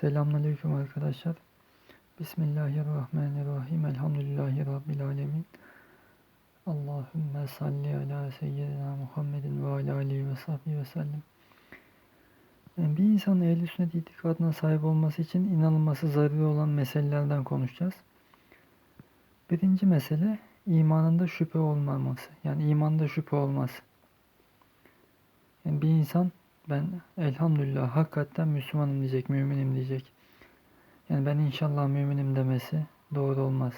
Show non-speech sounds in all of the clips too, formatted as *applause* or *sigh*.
Selamünaleyküm arkadaşlar. Bismillahirrahmanirrahim. Elhamdülillahi Rabbil alemin. Allahümme salli ala seyyidina Muhammedin ve ala aleyhi ve sahbihi ve sellem. Yani bir insanın ehl sünnet itikadına sahip olması için inanılması zaruri olan meselelerden konuşacağız. Birinci mesele imanında şüphe olmaması. Yani imanda şüphe olmaz. Yani bir insan ben elhamdülillah hakikaten Müslümanım diyecek, müminim diyecek. Yani ben inşallah müminim demesi doğru olmaz.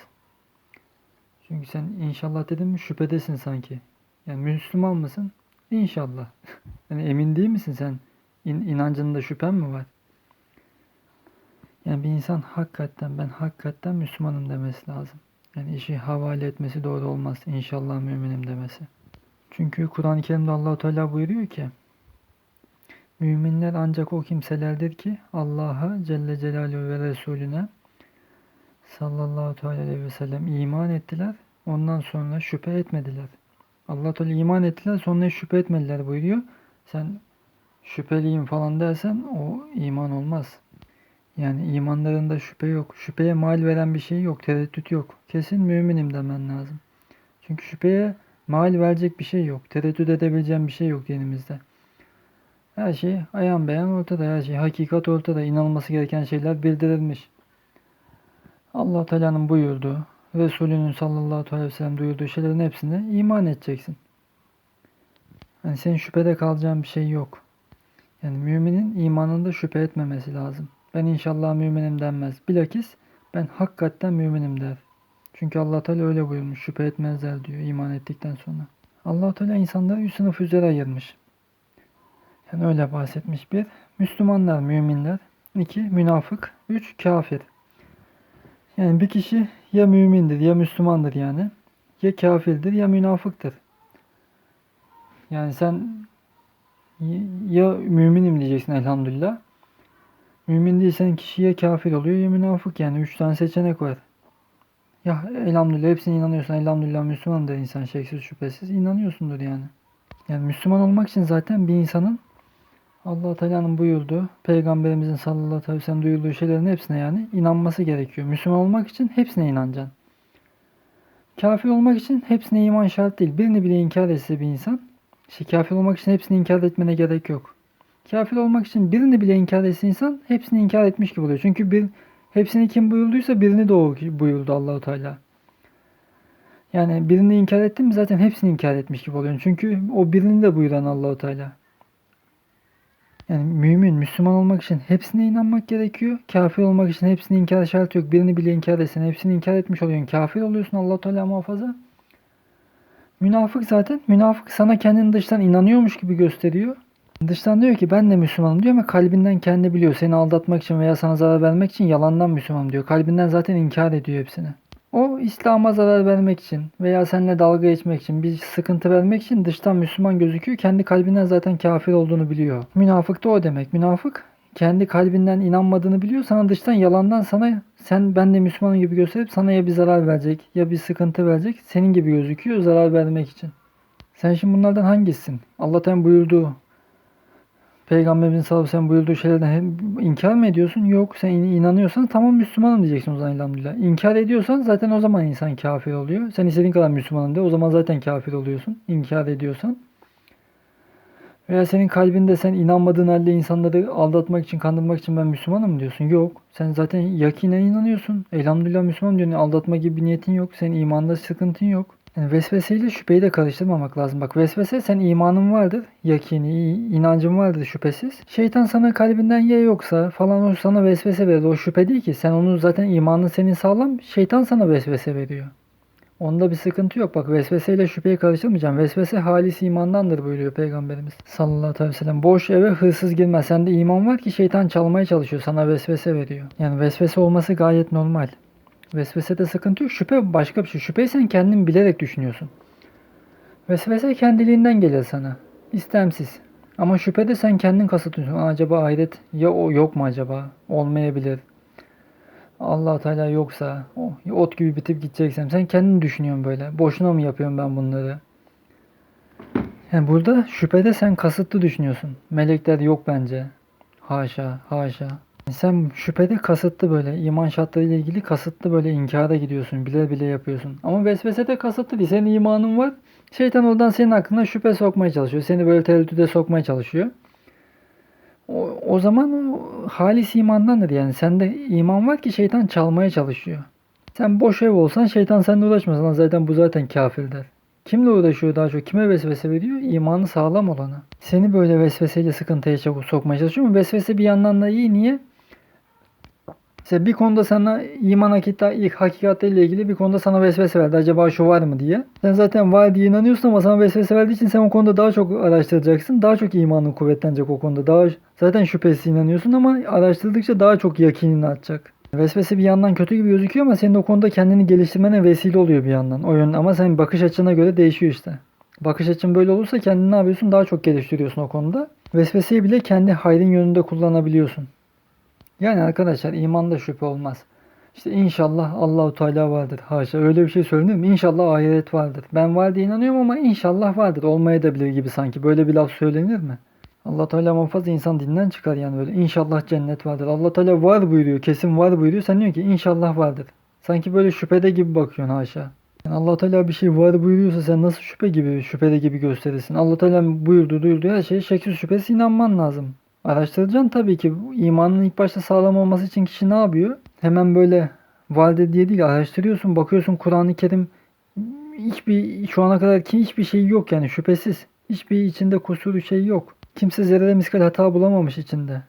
Çünkü sen inşallah dedin mi şüphedesin sanki. Yani Müslüman mısın? İnşallah. *laughs* Yani emin değil misin sen? İn, inancında şüphen mi var? Yani bir insan hakikaten ben hakikaten Müslümanım demesi lazım. Yani işi havale etmesi doğru olmaz. İnşallah müminim demesi. Çünkü Kur'an-ı Kerim'de Allahu Teala buyuruyor ki Müminler ancak o kimselerdir ki Allah'a Celle Celaluhu ve Resulüne sallallahu aleyhi ve sellem iman ettiler. Ondan sonra şüphe etmediler. Allah Teala iman ettiler sonra şüphe etmediler buyuruyor. Sen şüpheliyim falan dersen o iman olmaz. Yani imanlarında şüphe yok. Şüpheye mal veren bir şey yok. Tereddüt yok. Kesin müminim demen lazım. Çünkü şüpheye mal verecek bir şey yok. Tereddüt edebileceğim bir şey yok dinimizde. Her şey ayan beyan ortada. Her şey hakikat ortada. İnanılması gereken şeyler bildirilmiş. Allah Teala'nın buyurduğu, Resulünün sallallahu aleyhi ve sellem duyurduğu şeylerin hepsine iman edeceksin. Yani senin şüphede kalacağın bir şey yok. Yani müminin imanında şüphe etmemesi lazım. Ben inşallah müminim denmez. Bilakis ben hakikaten müminim der. Çünkü Allah Teala öyle buyurmuş. Şüphe etmezler diyor iman ettikten sonra. Allah Teala insanları üç sınıf üzere ayırmış. Yani öyle bahsetmiş. Bir, Müslümanlar, müminler. iki münafık. Üç, kafir. Yani bir kişi ya mümindir ya Müslümandır yani. Ya kafirdir ya münafıktır. Yani sen ya müminim diyeceksin elhamdülillah. Mümin değilsen kişi ya kafir oluyor ya münafık yani. Üç tane seçenek var. Ya elhamdülillah hepsine inanıyorsan elhamdülillah Müslümandır insan şeksiz şüphesiz inanıyorsundur yani. Yani Müslüman olmak için zaten bir insanın Allah Teala'nın buyurduğu, Peygamberimizin sallallahu aleyhi ve sellem duyurduğu şeylerin hepsine yani inanması gerekiyor. Müslüman olmak için hepsine inanacaksın. Kafir olmak için hepsine iman şart değil. Birini bile inkar etse bir insan, işte kafir olmak için hepsini inkar etmene gerek yok. Kafir olmak için birini bile inkar etse insan hepsini inkar etmiş gibi oluyor. Çünkü bir hepsini kim buyurduysa birini de o buyurdu Allahu Teala. Yani birini inkar ettin mi zaten hepsini inkar etmiş gibi oluyorsun. Çünkü o birini de buyuran Allahu Teala. Yani mümin, Müslüman olmak için hepsine inanmak gerekiyor. Kafir olmak için hepsini inkar şart yok. Birini bile inkar etsen hepsini inkar etmiş oluyorsun. Kafir oluyorsun allah Teala muhafaza. Münafık zaten. Münafık sana kendini dıştan inanıyormuş gibi gösteriyor. Dıştan diyor ki ben de Müslümanım diyor ama kalbinden kendi biliyor. Seni aldatmak için veya sana zarar vermek için yalandan Müslümanım diyor. Kalbinden zaten inkar ediyor hepsini. O İslam'a zarar vermek için veya seninle dalga geçmek için, bir sıkıntı vermek için dıştan Müslüman gözüküyor. Kendi kalbinden zaten kafir olduğunu biliyor. Münafık da o demek. Münafık kendi kalbinden inanmadığını biliyor. Sana dıştan yalandan sana sen ben de Müslümanım gibi gösterip sana ya bir zarar verecek ya bir sıkıntı verecek. Senin gibi gözüküyor zarar vermek için. Sen şimdi bunlardan hangisisin? Allah'tan buyurduğu Peygamberimizin sallallahu aleyhi ve sellem buyurduğu şeylerden hem inkar mı ediyorsun? Yok. Sen inanıyorsan tamam Müslümanım diyeceksin o zaman elhamdülillah. İnkar ediyorsan zaten o zaman insan kafir oluyor. Sen istediğin kadar Müslümanım de o zaman zaten kafir oluyorsun. İnkar ediyorsan. Veya senin kalbinde sen inanmadığın halde insanları aldatmak için, kandırmak için ben Müslümanım diyorsun. Yok. Sen zaten yakinen inanıyorsun. Elhamdülillah Müslüman diyorsun. Aldatma gibi bir niyetin yok. Senin imanda sıkıntın yok. Yani vesveseyle şüpheyi de karıştırmamak lazım. Bak vesvese sen imanın vardır, yakini, inancın vardır şüphesiz. Şeytan sana kalbinden ya yoksa falan o sana vesvese verir. O şüphe değil ki. Sen onu zaten imanın senin sağlam. Şeytan sana vesvese veriyor. Onda bir sıkıntı yok. Bak vesveseyle şüpheyi karıştırmayacağım. Vesvese halis imandandır buyuruyor Peygamberimiz. Sallallahu aleyhi ve sellem. Boş eve hırsız girmez. Sende iman var ki şeytan çalmaya çalışıyor. Sana vesvese veriyor. Yani vesvese olması gayet normal. Vesvesede sıkıntı yok. Şüphe başka bir şey. Şüpheyi sen kendin bilerek düşünüyorsun. Vesvese kendiliğinden gelir sana. İstemsiz. Ama şüphede sen kendin kasıtıyorsun. Acaba ahiret ya o yok mu acaba? Olmayabilir. Allah Teala yoksa o ot gibi bitip gideceksem sen kendin düşünüyorsun böyle. Boşuna mı yapıyorum ben bunları? Yani burada şüphede sen kasıtlı düşünüyorsun. Melekler yok bence. Haşa, haşa. Sen şüphede kasıtlı böyle iman şartlarıyla ilgili kasıtlı böyle inkara gidiyorsun. Bile bile yapıyorsun. Ama vesvese de kasıtlı değil. Senin imanın var. Şeytan oradan senin aklına şüphe sokmaya çalışıyor. Seni böyle tereddüde sokmaya çalışıyor. O, o zaman o halis imandandır yani. Sende iman var ki şeytan çalmaya çalışıyor. Sen boş ev olsan şeytan seninle uğraşmaz. Lan zaten bu zaten kafir der. Kimle uğraşıyor daha çok? Kime vesvese veriyor? İmanı sağlam olana. Seni böyle vesveseyle sıkıntıya sokmaya çalışıyor mu? Vesvese bir yandan da iyi. Niye? İşte bir konuda sana iman hakika, hakikatleriyle ilgili bir konuda sana vesvese verdi. Acaba şu var mı diye. Sen zaten var diye inanıyorsun ama sana vesvese verdiği için sen o konuda daha çok araştıracaksın. Daha çok imanın kuvvetlenecek o konuda. Daha zaten şüphesiz inanıyorsun ama araştırdıkça daha çok yakinin artacak. Vesvese bir yandan kötü gibi gözüküyor ama senin o konuda kendini geliştirmene vesile oluyor bir yandan. O yön ama senin bakış açına göre değişiyor işte. Bakış açın böyle olursa kendini ne yapıyorsun? Daha çok geliştiriyorsun o konuda. Vesveseyi bile kendi hayrın yönünde kullanabiliyorsun. Yani arkadaşlar imanda şüphe olmaz. İşte inşallah Allahu Teala vardır. Haşa öyle bir şey söylenir mi? İnşallah ahiret vardır. Ben var diye inanıyorum ama inşallah vardır. Olmaya da bilir gibi sanki. Böyle bir laf söylenir mi? Allah Teala muhafaza insan dinden çıkar yani böyle. İnşallah cennet vardır. Allah Teala var buyuruyor. Kesin var buyuruyor. Sen diyorsun ki inşallah vardır. Sanki böyle şüphede gibi bakıyorsun haşa. Yani Allah Teala bir şey var buyuruyorsa sen nasıl şüphe gibi şüphede gibi gösterirsin? Allah Teala buyurdu duyurdu her şeye şeksiz şüphesiz inanman lazım. Araştıracaksın tabii ki. İmanın ilk başta sağlam olması için kişi ne yapıyor? Hemen böyle valide diye değil araştırıyorsun. Bakıyorsun Kur'an-ı Kerim hiçbir şu ana kadar ki hiçbir şey yok yani şüphesiz. Hiçbir içinde kusuru şey yok. Kimse zerre miskal hata bulamamış içinde.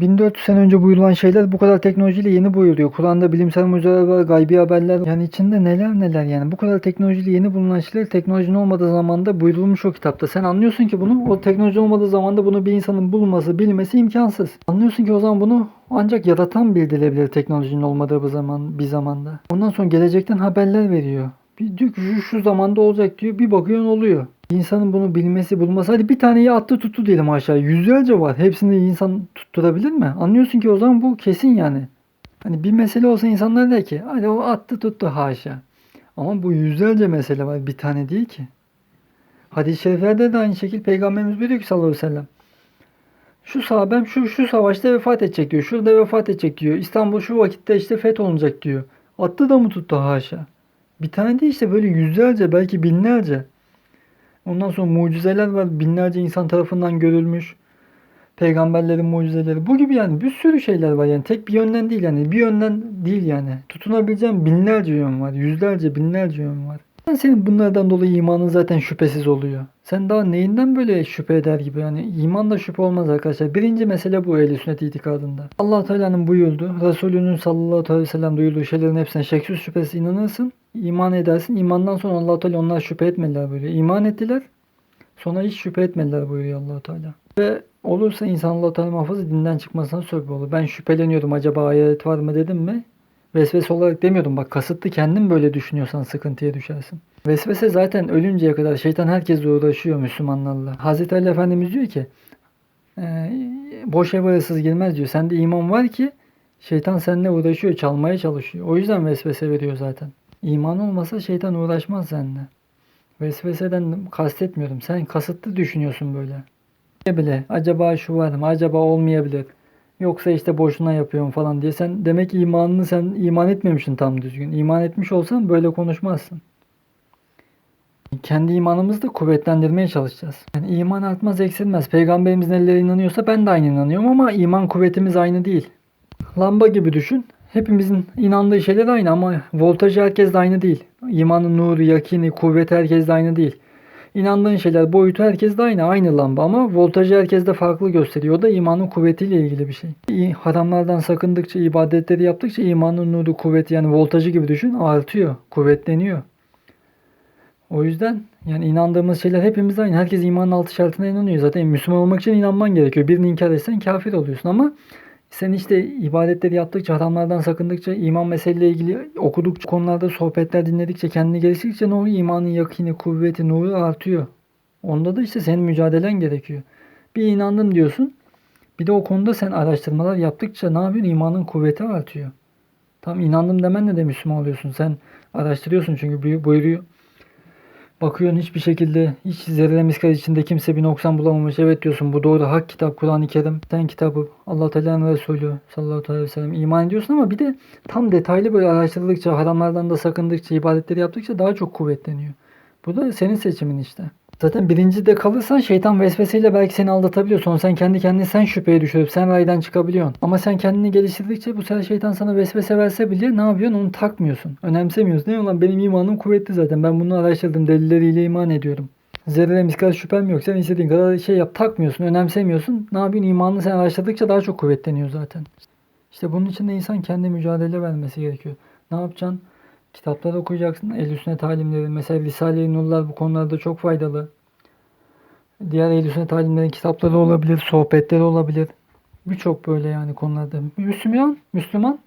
1400 sene önce buyurulan şeyler bu kadar teknolojiyle yeni buyuruyor. Kur'an'da bilimsel mucizeler var, gaybi haberler. Yani içinde neler neler yani. Bu kadar teknolojiyle yeni bulunan şeyler teknolojinin olmadığı zamanda buyurulmuş o kitapta. Sen anlıyorsun ki bunu o teknoloji olmadığı zamanda bunu bir insanın bulması, bilmesi imkansız. Anlıyorsun ki o zaman bunu ancak yaratan bildirebilir teknolojinin olmadığı bir zaman bir zamanda. Ondan sonra gelecekten haberler veriyor. Bir diyor ki şu, şu zamanda olacak diyor. Bir bakıyorsun oluyor. İnsanın bunu bilmesi, bulması. Hadi bir taneyi attı tuttu diyelim aşağı. Yüzlerce var. Hepsini insan tutturabilir mi? Anlıyorsun ki o zaman bu kesin yani. Hani bir mesele olsa insanlar der ki hadi o attı tuttu haşa. Ama bu yüzlerce mesele var. Bir tane değil ki. Hadis-i şeriflerde de aynı şekilde Peygamberimiz buyuruyor ki sallallahu aleyhi ve sellem. Şu sahabem şu şu savaşta vefat edecek diyor. Şurada vefat edecek diyor. İstanbul şu vakitte işte fetholunacak diyor. Attı da mı tuttu haşa. Bir tane değil işte böyle yüzlerce belki binlerce. Ondan sonra mucizeler var. Binlerce insan tarafından görülmüş. Peygamberlerin mucizeleri. Bu gibi yani bir sürü şeyler var yani. Tek bir yönden değil yani. Bir yönden değil yani. Tutunabileceğin binlerce yön var. Yüzlerce, binlerce yön var. Senin bunlardan dolayı imanın zaten şüphesiz oluyor. Sen daha neyinden böyle şüphe eder gibi yani imanda şüphe olmaz arkadaşlar. Birinci mesele bu ehl sünnet itikadında. Allah Teala'nın buyurdu, Resulünün sallallahu aleyhi ve sellem duyurduğu şeylerin hepsine şeksiz şüphesiz inanırsın. iman edersin. İmandan sonra Allah Teala onlar şüphe etmediler buyuruyor. İman ettiler. Sonra hiç şüphe etmediler buyuruyor Allah Teala. Ve olursa insan Allah Teala muhafaza dinden çıkmasına sebep olur. Ben şüpheleniyorum acaba ayet var mı dedim mi? Vesvese olarak demiyordum. Bak kasıtlı kendin böyle düşünüyorsan sıkıntıya düşersin. Vesvese zaten ölünceye kadar şeytan herkesle uğraşıyor Müslümanlarla. Hazreti Ali Efendimiz diyor ki e, boş eve hırsız girmez diyor. Sende iman var ki şeytan seninle uğraşıyor, çalmaya çalışıyor. O yüzden vesvese veriyor zaten. İman olmasa şeytan uğraşmaz seninle. Vesveseden kastetmiyorum. Sen kasıtlı düşünüyorsun böyle. Ne bile acaba şu var mı? Acaba olmayabilir. Yoksa işte boşuna yapıyorum falan diye. Sen demek imanını sen iman etmemişsin tam düzgün. İman etmiş olsan böyle konuşmazsın. Kendi imanımızı da kuvvetlendirmeye çalışacağız. Yani iman artmaz eksilmez. Peygamberimiz nelere inanıyorsa ben de aynı inanıyorum ama iman kuvvetimiz aynı değil. Lamba gibi düşün. Hepimizin inandığı şeyler aynı ama voltajı herkes de aynı değil. İmanın nuru, yakini, kuvveti herkes de aynı değil. İnandığın şeyler boyutu herkes de aynı. Aynı lamba ama voltajı herkes de farklı gösteriyor. O da imanın kuvvetiyle ilgili bir şey. Haramlardan sakındıkça, ibadetleri yaptıkça imanın nuru, kuvveti yani voltajı gibi düşün artıyor, kuvvetleniyor. O yüzden yani inandığımız şeyler hepimiz aynı. Herkes imanın altı şartına inanıyor. Zaten Müslüman olmak için inanman gerekiyor. Birini inkar etsen kafir oluyorsun ama sen işte ibadetleri yaptıkça, haramlardan sakındıkça, iman meseleyle ilgili okudukça, konularda sohbetler dinledikçe, kendini geliştirdikçe ne oluyor? İmanın yakini, kuvveti, nuru artıyor. Onda da işte senin mücadelen gerekiyor. Bir inandım diyorsun. Bir de o konuda sen araştırmalar yaptıkça ne yapıyorsun? İmanın kuvveti artıyor. Tam inandım demenle de Müslüman oluyorsun. Sen araştırıyorsun çünkü buyuruyor. Bakıyorsun hiçbir şekilde hiç zerre miskal içinde kimse bir noksan bulamamış. Evet diyorsun bu doğru hak kitap Kur'an-ı Kerim. Sen kitabı Allah Teala'nın Resulü sallallahu aleyhi ve sellem iman ediyorsun ama bir de tam detaylı böyle araştırdıkça haramlardan da sakındıkça ibadetleri yaptıkça daha çok kuvvetleniyor. Bu da senin seçimin işte. Zaten birinci de kalırsan şeytan vesveseyle belki seni aldatabiliyor. Sonra sen kendi kendine sen şüpheye düşürüp sen raydan çıkabiliyorsun. Ama sen kendini geliştirdikçe bu sefer şeytan sana vesvese verse bile ne yapıyorsun onu takmıyorsun. Önemsemiyorsun. Ne lan benim imanım kuvvetli zaten. Ben bunu araştırdım. Delilleriyle iman ediyorum. Zerre miskal şüphem yok. Sen istediğin kadar şey yap takmıyorsun. Önemsemiyorsun. Ne yapıyorsun? İmanını sen araştırdıkça daha çok kuvvetleniyor zaten. İşte bunun için de insan kendi mücadele vermesi gerekiyor. Ne yapacaksın? Kitaplar okuyacaksın. El sünnet alimleri. Mesela Risale-i Nurlar bu konularda çok faydalı. Diğer el sünnet alimlerin kitapları olabilir, sohbetleri olabilir. Birçok böyle yani konularda. Müslüman, Müslüman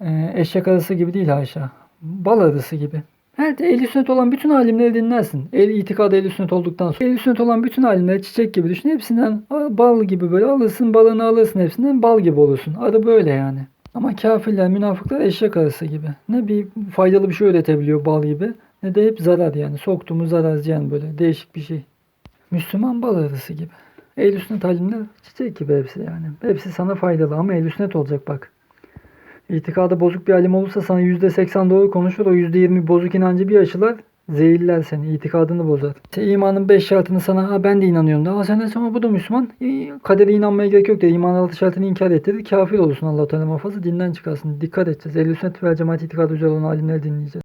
e, eşek arısı gibi değil haşa. Bal arısı gibi. Evet, el sünnet olan bütün alimleri dinlersin. El itikadı el sünnet olduktan sonra. El sünnet olan bütün alimleri çiçek gibi düşün. Hepsinden bal gibi böyle alırsın, balını alırsın hepsinden bal gibi olursun. Adı böyle yani. Ama kafirler, münafıklar eşek arısı gibi. Ne bir faydalı bir şey öğretebiliyor bal gibi ne de hep zarar yani. Soktuğumuz zarar ziyan böyle değişik bir şey. Müslüman bal arısı gibi. Ehl-i sünnet alimler çiçek gibi hepsi yani. Hepsi sana faydalı ama ehl-i sünnet olacak bak. İtikadı bozuk bir alim olursa sana %80 doğru konuşur. O %20 bozuk inancı bir aşılar. Zehirler seni. itikadını bozar. İşte imanın 5 şartını sana ha ben de inanıyorum. Aa sen de sonra bu da Müslüman. E, kadere inanmaya gerek yok de. İmanın 6 şartını inkar ettirir. Kafir olursun Allah-u Teala muhafaza. Dinden çıkarsın. Dikkat edeceğiz. Ehl-i sünnet ve cemaat itikadı üzere olan alimleri dinleyeceğiz.